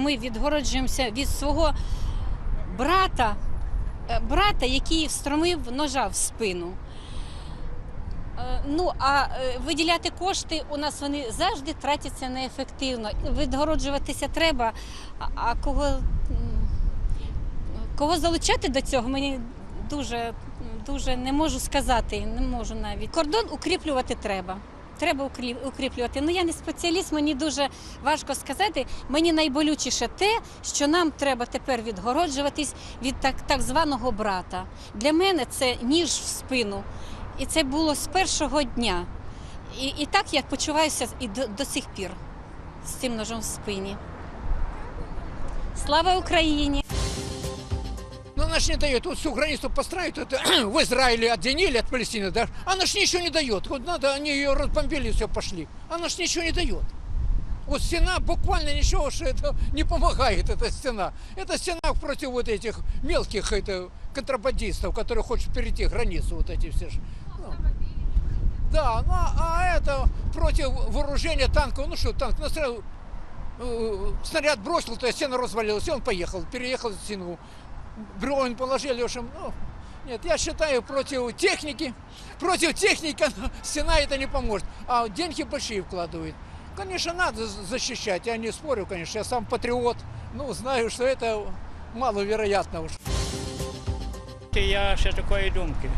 Ми відгороджуємося від свого брата, е, брата, який встромив ножа в спину. Е, Ну, а е, виділяти кошти у нас вони завжди тратяться неефективно. Відгороджуватися треба, а- кого, кого залучати до цього, мені дуже, дуже не можу сказати, не можу навіть. Кордон укріплювати треба. Треба укріплювати. Ну я не спеціаліст, мені дуже важко сказати. Мені найболючіше те, що нам треба тепер відгороджуватись від так, так званого брата. Для мене це ніж в спину. І це було з першого дня. І, і так я почуваюся і до, до сих пір з цим ножом в спині. Слава Україні! Ну, ж не дает. Вот всю границу построить, это в Израиле отделили от Палестины, да? Она ж ничего не дает. Вот надо, они ее разбомбили, все пошли. Она ж ничего не дает. Вот стена буквально ничего, что это не помогает, эта стена. Это стена против вот этих мелких это, контрабандистов, которые хотят перейти границу, вот эти все же. Ну, да, ну, а это против вооружения танков. Ну что, танк настроил, э, снаряд бросил, то есть стена развалилась, и он поехал, переехал стену. Бревен положили, в общем, ну, нет, я считаю, против техники, против техники стена это не поможет, а деньги большие вкладывает. Конечно, надо з- защищать, я не спорю, конечно, я сам патриот, ну, знаю, что это маловероятно уж. Я ще такої думки.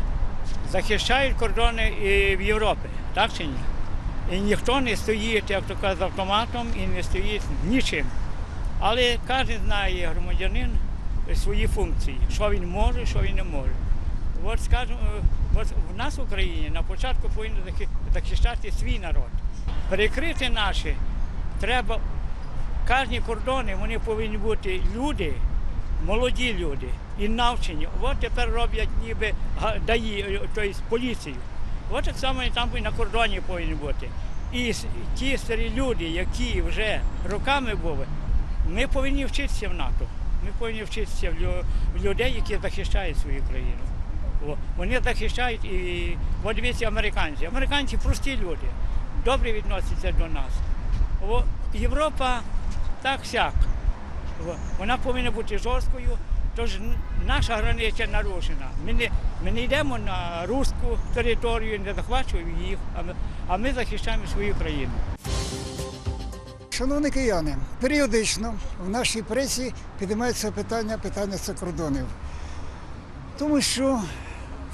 Захищають кордони і в Європі, так чи ні? І ніхто не стоїть, як то кажуть, з автоматом і не стоїть нічим. Але кожен знає громадянин свої функції, що він може, що він не може. От скажімо, от в нас в Україні на початку повинні захищати свій народ. Перекрити наші треба кожні кордони вони повинні бути люди, молоді люди і навчені. От тепер роблять ніби даї, тобто поліцію. От так само і там і на кордоні повинні бути. І ті старі люди, які вже роками були, ми повинні вчитися в НАТО. Ми повинні вчитися в людей, які захищають свою країну. О, Вони захищають і от дивіться, американці. Американці прості люди, добре відносяться до нас. О, Європа так сяк. О, Вона повинна бути жорсткою, тож наша границя нарушена. Ми не, ми не йдемо на руську територію, не захвачуємо їх, а ми, а ми захищаємо свою країну. Шановні кияни, періодично в нашій пресі підіймається питання питання це кордонів. Тому що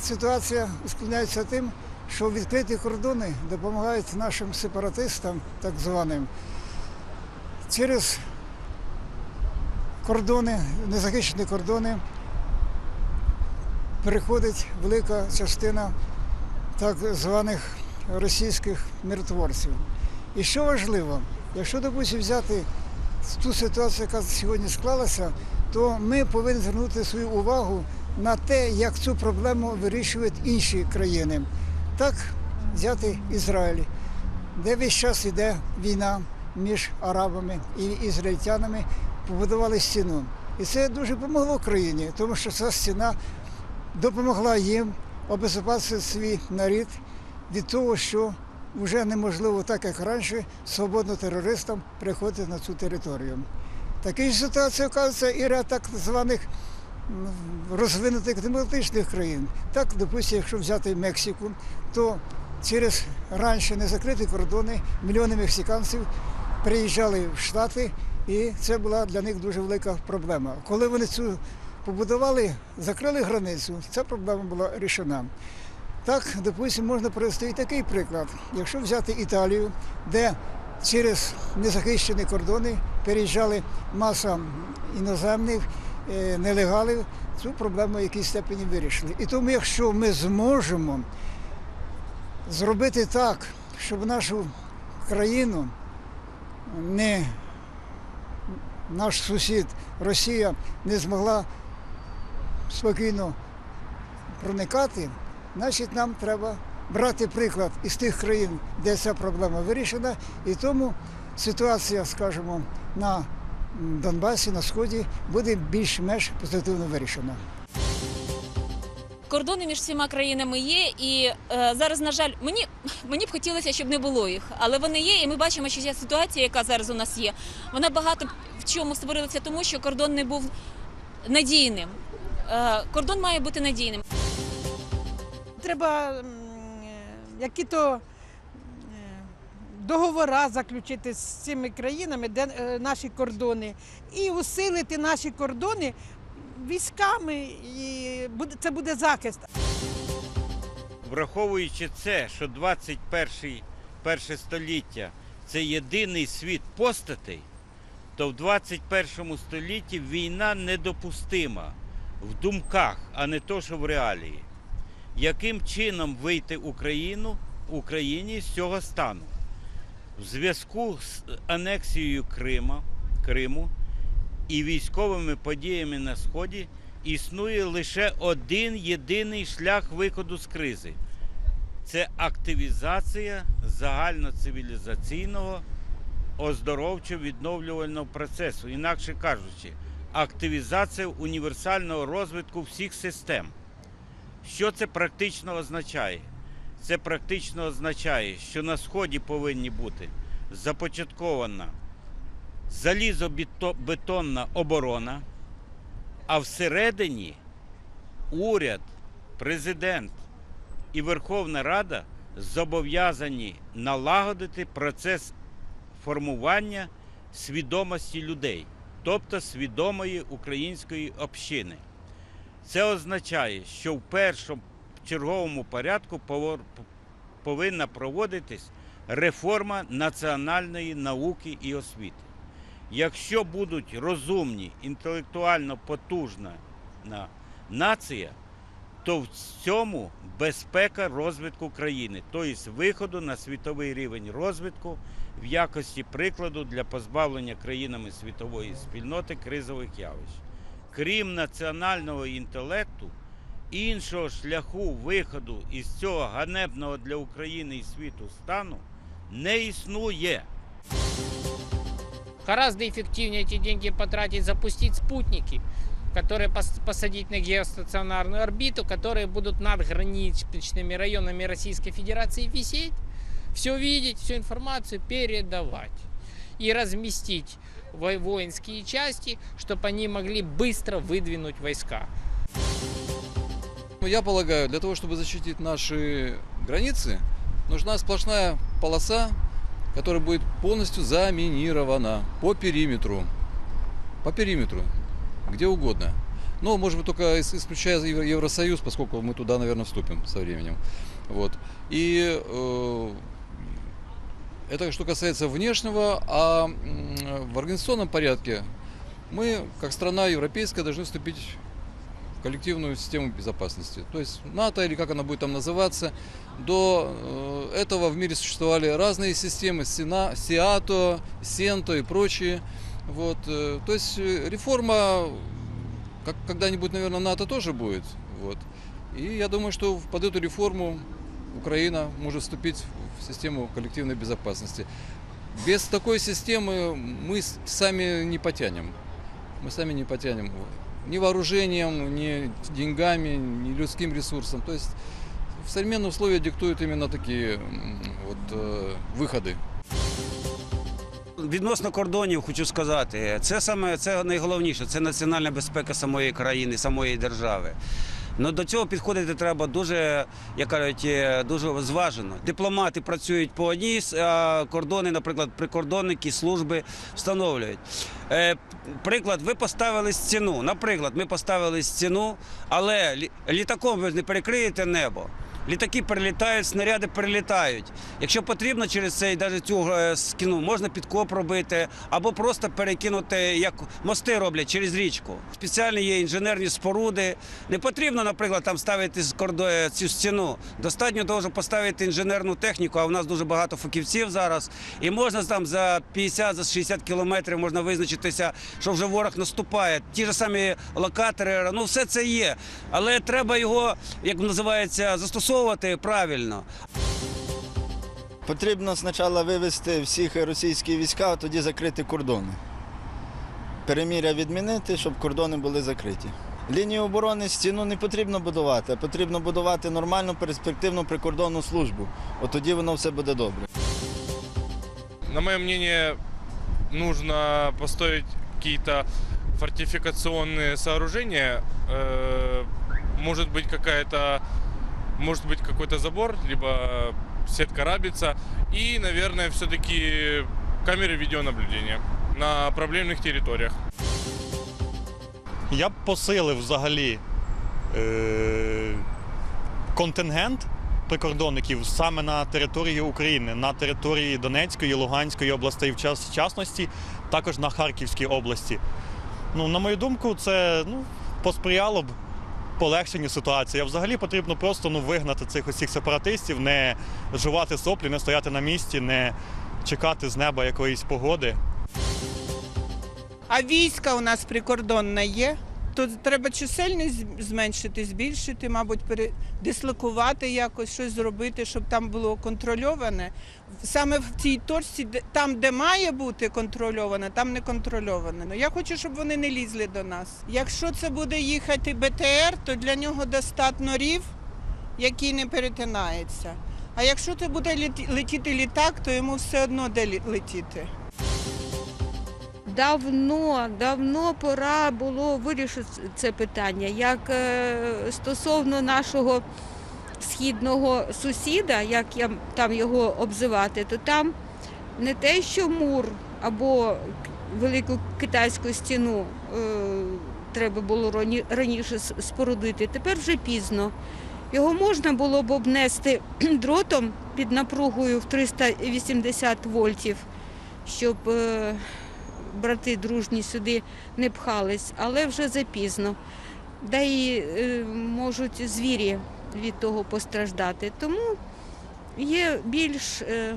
ситуація ускладняється тим, що відкриті кордони допомагають нашим сепаратистам, так званим, через кордони, незахищені кордони, переходить велика частина так званих російських миротворців. І що важливо, якщо, допустим, взяти ту ситуацію, яка сьогодні склалася, то ми повинні звернути свою увагу на те, як цю проблему вирішують інші країни. Так взяти Ізраїль, де весь час йде війна між арабами і ізраїльтянами, побудували стіну. І це дуже допомогло країні, тому що ця стіна допомогла їм обезопасити свій народ від того, що вже неможливо, так як раніше, свободно терористам приходити на цю територію. Такі ж ситуації оказується і ряд так званих розвинутих демократичних країн. Так, допустимо, якщо взяти Мексику, то через раніше незакриті кордони мільйони мексиканців приїжджали в Штати, і це була для них дуже велика проблема. Коли вони цю побудували, закрили границю, ця проблема була рішена. Так, допустимо, можна привести і такий приклад. Якщо взяти Італію, де через незахищені кордони переїжджали маса іноземних е, нелегалів, цю проблему в якійсь степені вирішили. І тому, якщо ми зможемо зробити так, щоб нашу країну не наш сусід Росія не змогла спокійно проникати, значить нам треба брати приклад із тих країн, де ця проблема вирішена, і тому ситуація, скажімо, на Донбасі, на Сході буде більш-менш позитивно вирішена. кордони між всіма країнами є, і е, зараз, на жаль, мені, мені б хотілося, щоб не було їх, але вони є, і ми бачимо, що ця ситуація, яка зараз у нас є, вона багато в чому створилася тому, що кордон не був надійним. Е, кордон має бути надійним. Треба е, які-то е, договори заключити з цими країнами, де е, наші кордони, і усилити наші кордони військами, і це буде захист. Враховуючи це, що 21 перше століття це єдиний світ постатей, то в 21 столітті війна недопустима в думках, а не то, що в реалії. Яким чином вийти Україну Україні з цього стану? В зв'язку з анексією Крима, Криму і військовими подіями на Сході існує лише один єдиний шлях виходу з кризи. Це активізація загальноцивілізаційного оздоровчо-відновлювального процесу. Інакше кажучи, активізація універсального розвитку всіх систем. Що це практично означає? Це практично означає, що на Сході повинні бути започаткована залізобетонна оборона, а всередині уряд, президент і Верховна Рада зобов'язані налагодити процес формування свідомості людей, тобто свідомої української общини. Це означає, що в першому черговому порядку повинна проводитись реформа національної науки і освіти. Якщо будуть розумні, інтелектуально потужна нація, то в цьому безпека розвитку країни, тобто виходу на світовий рівень розвитку в якості прикладу для позбавлення країнами світової спільноти кризових явищ Крім національного інтелекту, іншого шляху виходу із цього ганебного для України і світу стану не існує. Гораздо эффективнее эти деньги потратить, запустить спутники, которые пос- посадить на геостационарную орбиту, которые будут над граничными районами Российской Федерации висеть, все видеть, всю информацию передавать и разместить во- воинские части, чтобы они могли быстро выдвинуть войска. Ну, Я полагаю, для того, чтобы защитить наши границы, нужна сплошная полоса, которая будет полностью заминирована по периметру. По периметру. Где угодно. Но, может быть, только ис- исключая Евро- Евросоюз, поскольку мы туда, наверное, вступим со временем. Вот. И э, это что касается внешнего, а в организационном порядке мы, как страна европейская, должны вступить в коллективную систему безопасности. То есть НАТО или как она будет там называться. До э, этого в мире существовали разные системы, Сина, СИАТО, СЕНТО и прочие. Вот, э, то есть э, реформа как, когда-нибудь, наверное, НАТО тоже будет. Вот. И я думаю, что под эту реформу Украина может вступить в систему коллективной безопасности. Без такой системы мы с- сами не потянем. Мы сами не потянем ни вооружением, ни деньгами, ни людским ресурсом. То есть в современные условия диктуют именно такие м, вот, э, выходы. Відносно кордонів хочу сказати, це саме це найголовніше, це національна безпека самої країни, самої держави. Ну до цього підходити треба дуже, як кажуть, е, дуже зважено. Дипломати працюють по одній, а кордони, наприклад, прикордонники, служби встановлюють. Е, приклад, ви поставили стіну. Наприклад, ми поставили стіну, але літаком ви не перекриєте небо. Літаки перелітають, снаряди перелітають. Якщо потрібно через цей навіть цю е, скіну, можна підкоп робити або просто перекинути, як мости роблять через річку. Спеціальні є інженерні споруди. Не потрібно, наприклад, там ставити кордо- цю стіну. Достатньо того, поставити інженерну техніку, а у нас дуже багато фахівців зараз. І можна там за 50 за кілометрів можна визначитися, що вже ворог наступає. Ті ж самі локатори, ну все це є. Але треба його, як називається, застосовувати правильно. Потрібно спочатку вивести всіх російські війська, а тоді закрити кордони. Переміря відмінити, щоб кордони були закриті. Лінію оборони стіну не потрібно будувати, а потрібно будувати нормальну перспективну прикордонну службу. От тоді воно все буде добре. На мое мнение, нужно построить какие-то фортификационные сооружения. Э, Может быть какая-то, может быть какой-то забор, либо сетка рабица. И, наверное, все-таки камеры видеонаблюдения на проблемных территориях. Я б посилив взагалі е- контингент прикордонників саме на території України, на території Донецької, Луганської областей, в час- в частності, також на Харківській області. Ну, на мою думку, це ну, посприяло б полегшенню ситуації. А взагалі потрібно просто ну, вигнати цих усіх сепаратистів, не жувати соплі, не стояти на місці, не чекати з неба якоїсь погоди. А війська у нас прикордонне є. Тут треба чисельність зменшити, збільшити, мабуть, передислокувати якось, щось зробити, щоб там було контрольоване. Саме в цій точці, там, де має бути контрольоване, там не контрольоване. Ну, я хочу, щоб вони не лізли до нас. Якщо це буде їхати БТР, то для нього достатньо рів, який не перетинається. А якщо це буде летіти літак, то йому все одно де летіти. Давно, давно пора було вирішити це питання. Як е, стосовно нашого східного сусіда, як я там його обзивати, то там не те, що мур або велику китайську стіну е, треба було раніше спорудити, тепер вже пізно. Його можна було б обнести дротом під напругою в 380 вольтів, щоб е, брати дружні сюди не пхались, але вже запізно. Да і е, можуть звірі від того постраждати. Тому є більш е,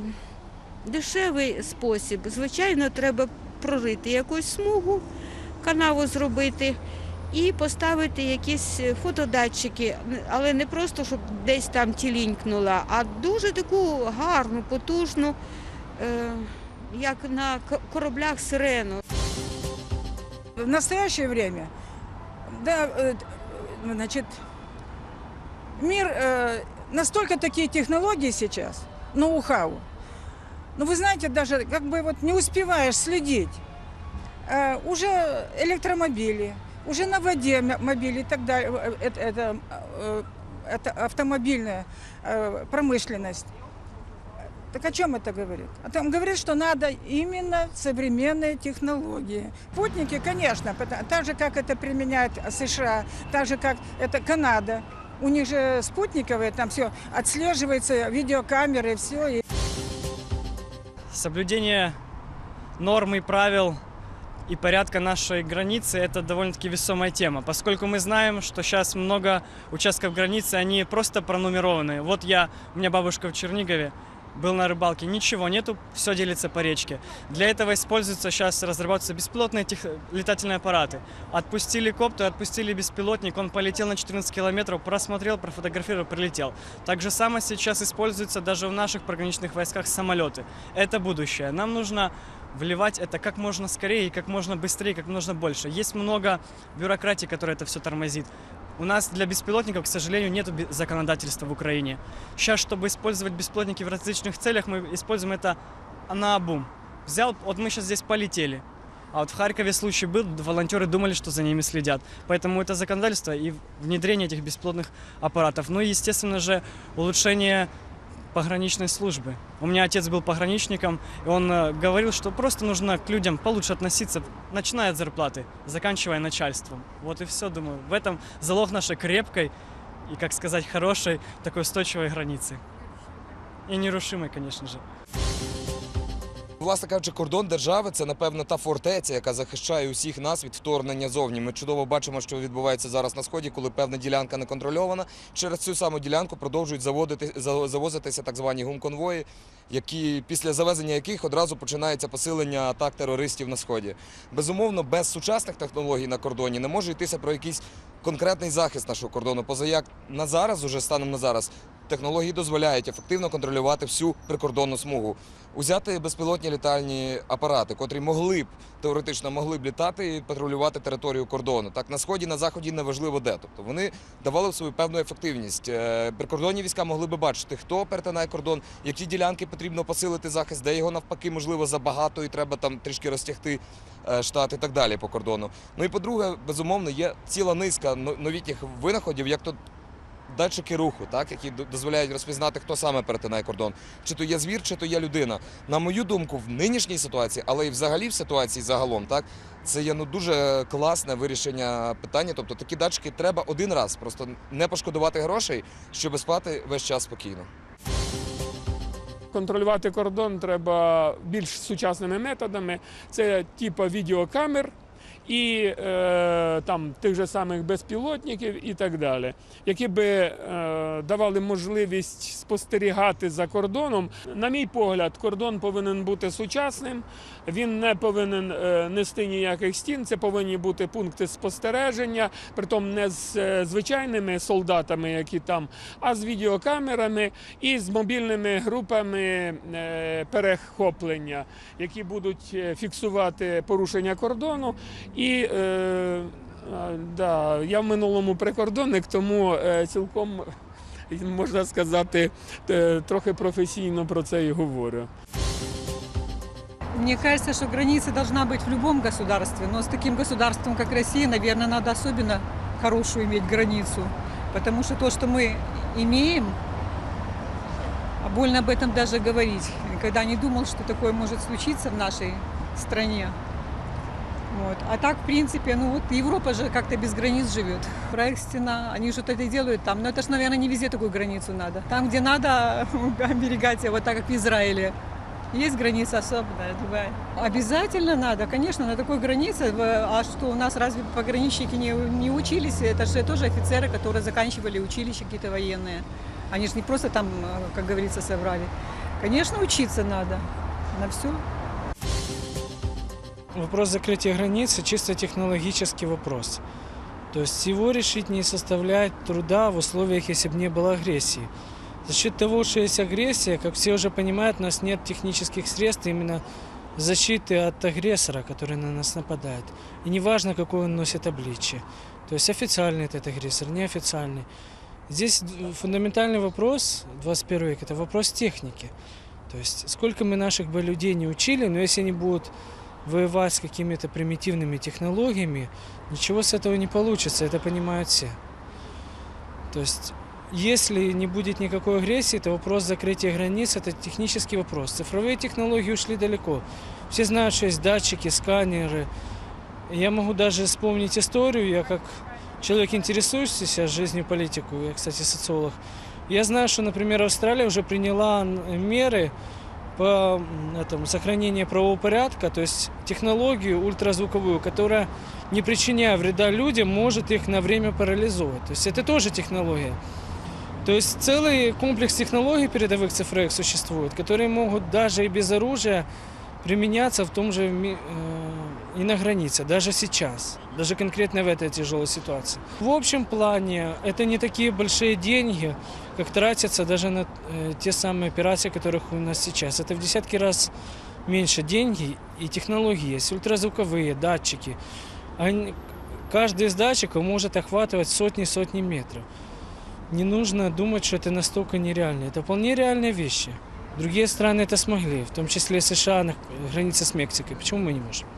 дешевий спосіб. Звичайно, треба прорити якусь смугу, канаву зробити і поставити якісь фотодатчики, але не просто, щоб десь там тілінькнула, а дуже таку гарну, потужну. Е, як на кораблях сирену. В настоящее время, да, э, значит, мир, э, настолько такие технологии сейчас, ноу-хау. Ну, вы знаете, даже как бы вот не успеваешь следить. Э, уже электромобили, уже на воде мобили и так далее. Это, это, это автомобильная промышленность. Так о чем это говорит? А там говорит, что надо именно современные технологии. Путники, конечно, так же, как это применяет США, так же, как это Канада. У них же спутниковые, там все отслеживается, видеокамеры, все. Соблюдение норм и правил и порядка нашей границы – это довольно-таки весомая тема, поскольку мы знаем, что сейчас много участков границы, они просто пронумерованы. Вот я, у меня бабушка в Чернигове, был на рыбалке, ничего нету, все делится по речке. Для этого используются сейчас, разрабатываются беспилотные тех- летательные аппараты. Отпустили коптер, отпустили беспилотник, он полетел на 14 километров, просмотрел, профотографировал, прилетел. Так же самое сейчас используется даже в наших пограничных войсках самолеты. Это будущее. Нам нужно вливать это как можно скорее как можно быстрее, как можно больше. Есть много бюрократии, которая это все тормозит. У нас для беспилотников, к сожалению, нет законодательства в Украине. Сейчас, чтобы использовать беспилотники в различных целях, мы используем это на обум. Взял, вот мы сейчас здесь полетели. А вот в Харькове случай был, волонтеры думали, что за ними следят. Поэтому это законодательство и внедрение этих бесплотных аппаратов. Ну и, естественно же, улучшение пограничной службы. У меня отец был пограничником, и он э, говорил, что просто нужно к людям получше относиться, начиная от зарплаты, заканчивая начальством. Вот и все, думаю. В этом залог нашей крепкой и, как сказать, хорошей, такой устойчивой границы. И нерушимой, конечно же. Власне кажучи, кордон держави це напевно та фортеця, яка захищає усіх нас від вторгнення зовні. Ми чудово бачимо, що відбувається зараз на сході, коли певна ділянка не контрольована. Через цю саму ділянку продовжують заводити завозитися так звані гумконвої, які після завезення яких одразу починається посилення атак терористів на сході. Безумовно, без сучасних технологій на кордоні не може йтися про якийсь конкретний захист нашого кордону. Поза як на зараз, уже станом на зараз, технології дозволяють ефективно контролювати всю прикордонну смугу. Узяти безпілотні літальні апарати, котрі могли б теоретично могли б літати і патрулювати територію кордону. Так на сході, на заході неважливо де. Тобто вони давали свою певну ефективність. Е, Прикордонні війська могли би бачити, хто перетинає кордон, які ділянки потрібно посилити захист, де його навпаки можливо забагато і треба там трішки розтягти е, штат і так далі по кордону. Ну і по-друге, безумовно, є ціла низка новітніх винаходів, як то датчики руху, так, які дозволяють розпізнати, хто саме перетинає кордон. Чи то є звір, чи то є людина. На мою думку, в нинішній ситуації, але і взагалі в ситуації загалом, так, це є ну дуже класне вирішення питання. Тобто такі датчики треба один раз, просто не пошкодувати грошей, щоб спати весь час спокійно. Контролювати кордон треба більш сучасними методами. Це типу відеокамер і е, там тих же самих безпілотників і так далі, які би е, давали можливість спостерігати за кордоном. На мій погляд, кордон повинен бути сучасним. Він не повинен е, нести ніяких стін. Це повинні бути пункти спостереження, притом не з е, звичайними солдатами, які там, а з відеокамерами і з мобільними групами е, перехоплення, які будуть е, фіксувати порушення кордону. І е, а, да, я в минулому прикордонник, тому е, цілком можна сказати, е, трохи професійно про це і говорю. Мне кажется, что граница должна быть в любом государстве, но с таким государством, как Россия, наверное, надо особенно хорошую иметь границу. Потому что то, что мы имеем, а больно об этом даже говорить. Никогда не думал, что такое может случиться в нашей стране. Вот. А так, в принципе, ну вот Европа же как-то без границ живет. Проект «Стена», они что-то это делают там. Но это же, наверное, не везде такую границу надо. Там, где надо оберегать, вот так, как в Израиле. Есть граница особенная, другая. Обязательно надо, конечно, на такой границе. А что, у нас разве пограничники не, не учились? Это же тоже офицеры, которые заканчивали училища какие-то военные. Они же не просто там, э, как говорится, соврали. Конечно, учиться надо на все. Вопрос закрытия границы чисто технологический вопрос. То есть его решить не составляет труда в условиях, если бы не было агрессии. За счет того, что есть агрессия, как все уже понимают, у нас нет технических средств именно защиты от агрессора, который на нас нападает. И неважно, какое он носит обличие. То есть официальный этот агрессор, неофициальный. Здесь фундаментальный вопрос 21 век – это вопрос техники. То есть сколько мы наших бы людей не учили, но если они будут воевать с какими-то примитивными технологиями, ничего с этого не получится, это понимают все. То есть, если не будет никакой агрессии, то вопрос закрытия границ – это технический вопрос. Цифровые технологии ушли далеко. Все знают, что есть датчики, сканеры. Я могу даже вспомнить историю, я как человек, интересующийся жизнью политику, я, кстати, социолог, я знаю, что, например, Австралия уже приняла н- меры по м, этому, сохранению правового порядка, то есть технологию ультразвуковую, которая, не причиняя вреда людям, может их на время парализовать. То есть это тоже технология. То есть целый комплекс технологий передовых цифровых существует, которые могут даже и без оружия применяться в том же ми- э, и на границе, даже сейчас, Даже конкретно в этой тяжелой ситуации. В общем плане это не такие большие деньги, как тратятся даже на э, те самые операции, которых у нас сейчас. Это в десятки раз меньше деньги и технологии есть, ультразвуковые датчики. Они- каждый из датчиков может охватывать сотни-сотни метров. Не нужно думать, что это настолько нереально. Это вполне реальные вещи. Другие страны это смогли, в том числе США на границе с Мексикой. Почему мы не можем?